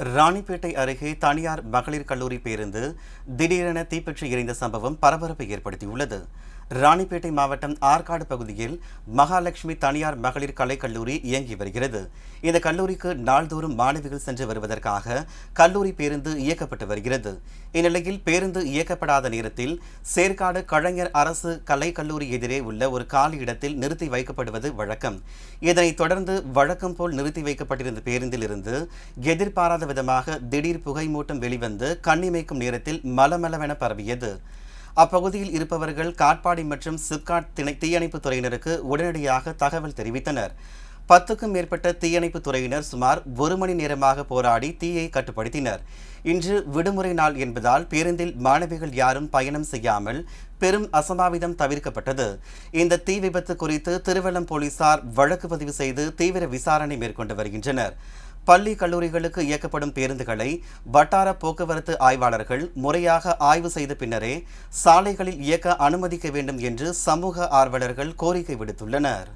ராணிப்பேட்டை அருகே தனியார் மகளிர் கல்லூரி பேருந்து திடீரென தீப்பற்றி எரிந்த சம்பவம் பரபரப்பை ஏற்படுத்தியுள்ளது. ராணிப்பேட்டை மாவட்டம் ஆற்காடு பகுதியில் மகாலட்சுமி தனியார் மகளிர் கலைக்கல்லூரி இயங்கி வருகிறது. இந்த கல்லூரிக்கு நாள்தோறும் மாணவிகள் சென்று வருவதற்காக கல்லூரி பேருந்து இயக்கப்பட்டு வருகிறது. இந்நிலையில் பேருந்து இயக்கப்படாத நேரத்தில் சேர்க்காடு கலைஞர் அரசு கலைக்கல்லூரி எதிரே உள்ள ஒரு காலி இடத்தில் நிறுத்தி வைக்கப்படுவது வழக்கம். இதனைத் தொடர்ந்து வழக்கம் போல் நிறுத்தி வைக்கப்பட்டிருந்த பேருந்தில் இருந்து எதிர்பாராத விதமாக திடீர் புகை மூட்டம் வெளிவந்து கண்ணிமைக்கும் நேரத்தில் மலமளவென பரவியது. அப்பகுதியில் இருப்பவர்கள் காட்பாடி மற்றும் சிப்காட் திணை தீயணைப்புத் துறையினருக்கு உடனடியாக தகவல் தெரிவித்தனர். பத்துக்கும் மேற்பட்ட தீயணைப்புத் துறையினர் சுமார் ஒரு மணி நேரமாக போராடி தீயை கட்டுப்படுத்தினர். இன்று விடுமுறை நாள் என்பதால் பேருந்தில் மாணவிகள் யாரும் பயணம் செய்யாமல் பெரும் அசம்பாவிதம் தவிர்க்கப்பட்டது. இந்த தீ விபத்து குறித்து திருவள்ளம் போலீசார் வழக்கு பதிவு செய்து தீவிர விசாரணை மேற்கொண்டு வருகின்றனர். பள்ளி கல்லூரிகளுக்கு இயக்கப்படும் பேருந்துகளை வட்டார போக்குவரத்து ஆய்வாளர்கள் முறையாக ஆய்வு செய்த பின்னரே சாலைகளில் இயக்க அனுமதிக்க வேண்டும் என்று சமூக ஆர்வலர்கள் கோரிக்கை விடுத்துள்ளனர்.